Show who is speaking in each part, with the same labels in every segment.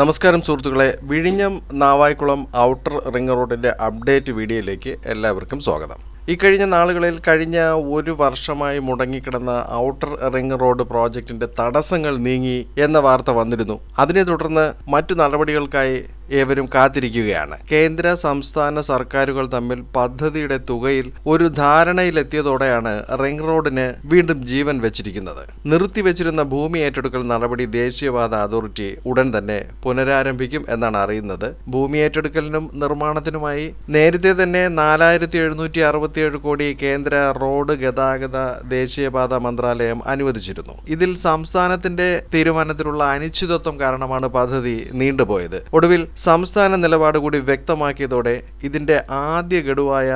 Speaker 1: നമസ്കാരം സുഹൃത്തുക്കളെ വിഴിഞ്ഞം നാവായിക്കുളം ഔട്ടർ റിംഗ് റോഡിന്റെ അപ്ഡേറ്റ് വീഡിയോയിലേക്ക് എല്ലാവർക്കും സ്വാഗതം. ഈ കഴിഞ്ഞ നാളുകളിൽ കഴിഞ്ഞ ഒരു വർഷമായി മുടങ്ങിക്കിടന്ന ഔട്ടർ റിംഗ് റോഡ് പ്രോജക്റ്റിന്റെ തടസ്സങ്ങൾ നീങ്ങി എന്ന വാർത്ത വന്നിരുന്നു. അതിനെ തുടർന്ന് മറ്റു നടപടികൾക്കായി ഏവരും കാത്തിരിക്കുകയാണ്. കേന്ദ്ര സംസ്ഥാന സർക്കാരുകൾ തമ്മിൽ പദ്ധതിയുടെ തുകയിൽ ഒരു ധാരണയിലെത്തിയതോടെയാണ് റിംഗ് റോഡിന് വീണ്ടും ജീവൻ വെച്ചിരിക്കുന്നത്. നിർത്തിവെച്ചിരുന്ന ഭൂമി ഏറ്റെടുക്കൽ നടപടി ദേശീയപാത അതോറിറ്റി ഉടൻ തന്നെ പുനരാരംഭിക്കും എന്നാണ് അറിയുന്നത്. ഭൂമി ഏറ്റെടുക്കലിനും നിർമ്മാണത്തിനുമായി നേരത്തെ തന്നെ നാലായിരത്തി എഴുന്നൂറ്റി അറുപത്തിയേഴ് കോടി കേന്ദ്ര റോഡ് ഗതാഗത ദേശീയപാത മന്ത്രാലയം അനുവദിച്ചിരുന്നു. ഇതിൽ സംസ്ഥാനത്തിന്റെ തീരുമാനത്തിലുള്ള അനിശ്ചിതത്വം കാരണമാണ് പദ്ധതി നീണ്ടുപോയത്. ഒടുവിൽ സംസ്ഥാന നിലപാട് കൂടി വ്യക്തമാക്കിയതോടെ ഇതിന്റെ ആദ്യ ഗഡുവായ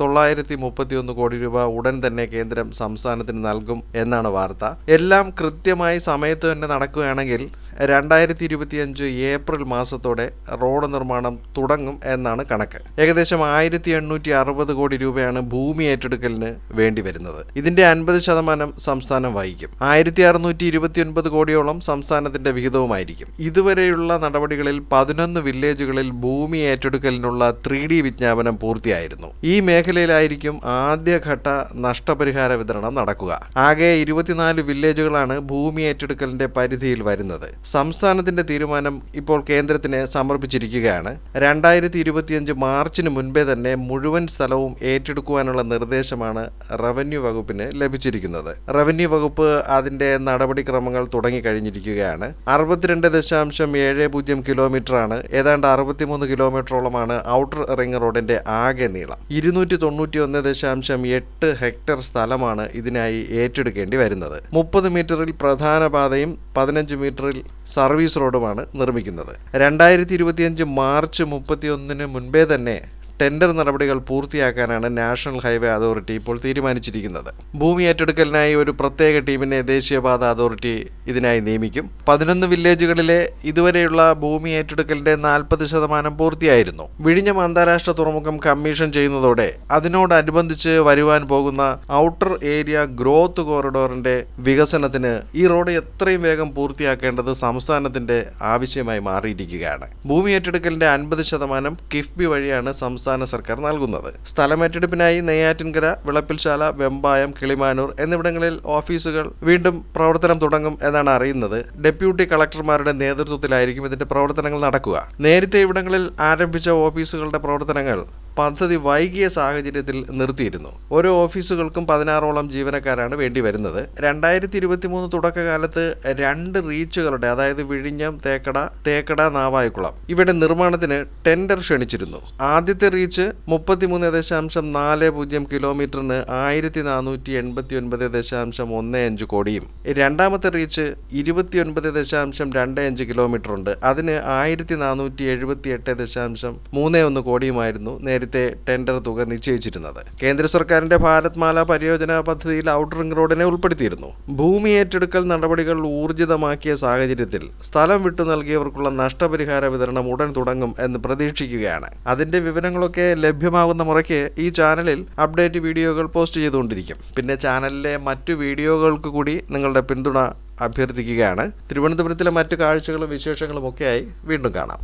Speaker 1: തൊള്ളായിരത്തി മുപ്പത്തിയൊന്ന് കോടി രൂപ ഉടൻ തന്നെ കേന്ദ്രം സംസ്ഥാനത്തിന് നൽകും എന്നാണ് വാർത്ത. എല്ലാം കൃത്യമായി സമയത്ത് തന്നെ നടക്കുകയാണെങ്കിൽ രണ്ടായിരത്തി ഇരുപത്തിയഞ്ച് ഏപ്രിൽ മാസത്തോടെ റോഡ് നിർമ്മാണം തുടങ്ങും എന്നാണ് കണക്ക്. ഏകദേശം ആയിരത്തി എണ്ണൂറ്റി അറുപത് കോടി രൂപയാണ് ഭൂമി ഏറ്റെടുക്കലിന് വേണ്ടി വരുന്നത്. ഇതിന്റെ അൻപത് ശതമാനം സംസ്ഥാനം വഹിക്കും. ആയിരത്തി അറുന്നൂറ്റി ഇരുപത്തിയൊൻപത് കോടിയോളം സംസ്ഥാനത്തിന്റെ വിഹിതവുമായിരിക്കും. ഇതുവരെയുള്ള നടപടികളിൽ പതിനൊന്ന് വില്ലേജുകളിൽ ഭൂമി ഏറ്റെടുക്കലിനുള്ള ത്രീ ഡി വിജ്ഞാപനം പൂർത്തിയായിരുന്നു. ഈ മേഖലയിലായിരിക്കും ആദ്യഘട്ട നഷ്ടപരിഹാര വിതരണം നടക്കുക. ആകെ ഇരുപത്തിനാല് വില്ലേജുകളാണ് ഭൂമി ഏറ്റെടുക്കലിന്റെ പരിധിയിൽ വരുന്നത്. സംസ്ഥാനത്തിന്റെ തീരുമാനം ഇപ്പോൾ കേന്ദ്രത്തിന് സമർപ്പിച്ചിരിക്കുകയാണ്. രണ്ടായിരത്തി ഇരുപത്തിയഞ്ച് മാർച്ചിന് മുൻപേ തന്നെ മുഴുവൻ സ്ഥലവും ഏറ്റെടുക്കുവാനുള്ള നിർദ്ദേശമാണ് റവന്യൂ വകുപ്പിന് ലഭിച്ചിരിക്കുന്നത്. റവന്യൂ വകുപ്പ് അതിന്റെ നടപടിക്രമങ്ങൾ തുടങ്ങിക്കഴിഞ്ഞിരിക്കുകയാണ്. അറുപത്തിരണ്ട് ദശാംശം ഏഴ് പൂജ്യം കിലോമീറ്ററാണ്. ഏതാണ്ട് അറുപത്തിമൂന്ന് കിലോമീറ്ററോളമാണ് ഔട്ടർ റിംഗ് റോഡിന്റെ ആകെ നീളം. ഇരുന്നൂറ്റി തൊണ്ണൂറ്റി ഒന്ന് ദശാംശം എട്ട് ഹെക്ടർ സ്ഥലമാണ് ഇതിനായി ഏറ്റെടുക്കേണ്ടി വരുന്നത്. മുപ്പത് മീറ്ററിൽ പ്രധാന പാതയും പതിനഞ്ച് മീറ്ററിൽ സർവീസ് റോഡുമാണ് നിർമ്മിക്കുന്നത്. രണ്ടായിരത്തി ഇരുപത്തിയഞ്ച് മാർച്ച് മുപ്പത്തിയൊന്നിന് മുൻപേ തന്നെ ടെൻഡർ നടപടികൾ പൂർത്തിയാക്കാനാണ് നാഷണൽ ഹൈവേ അതോറിറ്റി ഇപ്പോൾ തീരുമാനിച്ചിരിക്കുന്നത്. ഭൂമി ഏറ്റെടുക്കലിനായി ഒരു പ്രത്യേക ടീമിനെ ദേശീയപാത അതോറിറ്റി ഇതിനായി നിയമിക്കും. പതിനൊന്ന് വില്ലേജുകളിലെ ഇതുവരെയുള്ള ഭൂമി ഏറ്റെടുക്കലിന്റെ നാൽപ്പത് ശതമാനം പൂർത്തിയായിരുന്നു. വിഴിഞ്ഞം അന്താരാഷ്ട്ര തുറമുഖം കമ്മീഷൻ ചെയ്യുന്നതോടെ അതിനോടനുബന്ധിച്ച് വരുവാൻ പോകുന്ന ഔട്ടർ ഏരിയ ഗ്രോത്ത് കോറിഡോറിന്റെ വികസനത്തിന് ഈ റോഡ് എത്രയും വേഗം പൂർത്തിയാക്കേണ്ടത് സംസ്ഥാനത്തിന്റെ ആവശ്യമായി മാറിയിരിക്കുകയാണ്. ഭൂമി ഏറ്റെടുക്കലിന്റെ അൻപത് ശതമാനം കിഫ്ബി വഴിയാണ് സംസ്ഥാന സർക്കാർ നൽകുന്നത്. സ്ഥലമേറ്റെടുപ്പിനായി നെയ്യാറ്റിൻകര വിളപ്പിൽശാല വെമ്പായം കിളിമാനൂർ എന്നിവിടങ്ങളിൽ ഓഫീസുകൾ വീണ്ടും പ്രവർത്തനം തുടങ്ങും എന്നാണ് അറിയുന്നത്. ഡെപ്യൂട്ടി കളക്ടർമാരുടെ നേതൃത്വത്തിലായിരിക്കും ഇതിന്റെ പ്രവർത്തനങ്ങൾ നടക്കുക. നേരത്തെ ഇവിടങ്ങളിൽ ആരംഭിച്ച ഓഫീസുകളുടെ പ്രവർത്തനങ്ങൾ പദ്ധതി വൈകിയ സാഹചര്യത്തിൽ നിർത്തിയിരുന്നു. ഓരോ ഓഫീസുകൾക്കും പതിനാറോളം ജീവനക്കാരാണ് വേണ്ടി വരുന്നത്. രണ്ടായിരത്തി ഇരുപത്തി മൂന്ന് തുടക്കകാലത്ത് രണ്ട് റീച്ചുകളുടെ അതായത് വിഴിഞ്ഞം തേക്കട തേക്കട നാവായക്കുളം ഇവിടെ നിർമ്മാണത്തിന് ടെൻഡർ ക്ഷണിച്ചിരുന്നു. ആദ്യത്തെ റീച്ച് മുപ്പത്തിമൂന്ന് ദശാംശം നാല് പൂജ്യം കിലോമീറ്ററിന് ആയിരത്തി നാനൂറ്റി എൺപത്തി ഒൻപത് ദശാംശം ഒന്ന് അഞ്ച് കോടിയും. രണ്ടാമത്തെ റീച്ച് ഇരുപത്തിയൊൻപത് ദശാംശം രണ്ട് അഞ്ച് കിലോമീറ്റർ ഉണ്ട് അതിന് ആയിരത്തി നാനൂറ്റി എഴുപത്തി എട്ട് ദശാംശം മൂന്ന് ഒന്ന് കോടിയുമായിരുന്നു നേരത്തെ ടെൻഡർ തുക നിശ്ചയിച്ചിരുന്നത്. കേന്ദ്ര സർക്കാരിന്റെ ഭാരത് മാല പരിയോജന പദ്ധതിയിൽ ഔട്ടർ റിംഗ് റോഡിനെ ഉൾപ്പെടുത്തിയിരുന്നു. ഭൂമി ഏറ്റെടുക്കൽ നടപടികൾ ഊർജിതമാക്കിയ സാഹചര്യത്തിൽ സ്ഥലം വിട്ടു നൽകിയവർക്കുള്ള നഷ്ടപരിഹാര വിതരണം ഉടൻ തുടങ്ങും എന്ന് പ്രതീക്ഷിക്കുകയാണ്. അതിന്റെ വിവരങ്ങളൊക്കെ ലഭ്യമാകുന്ന മുറയ്ക്ക് ഈ ചാനലിൽ അപ്ഡേറ്റ് വീഡിയോകൾ പോസ്റ്റ് ചെയ്തുകൊണ്ടിരിക്കും. പിന്നെ ചാനലിലെ മറ്റു വീഡിയോകൾക്ക് കൂടി നിങ്ങളുടെ പിന്തുണ അഭ്യർത്ഥിക്കുകയാണ്. തിരുവനന്തപുരത്തിലെ മറ്റു കാഴ്ചകളും വിശേഷങ്ങളും ഒക്കെയായി വീണ്ടും കാണാം.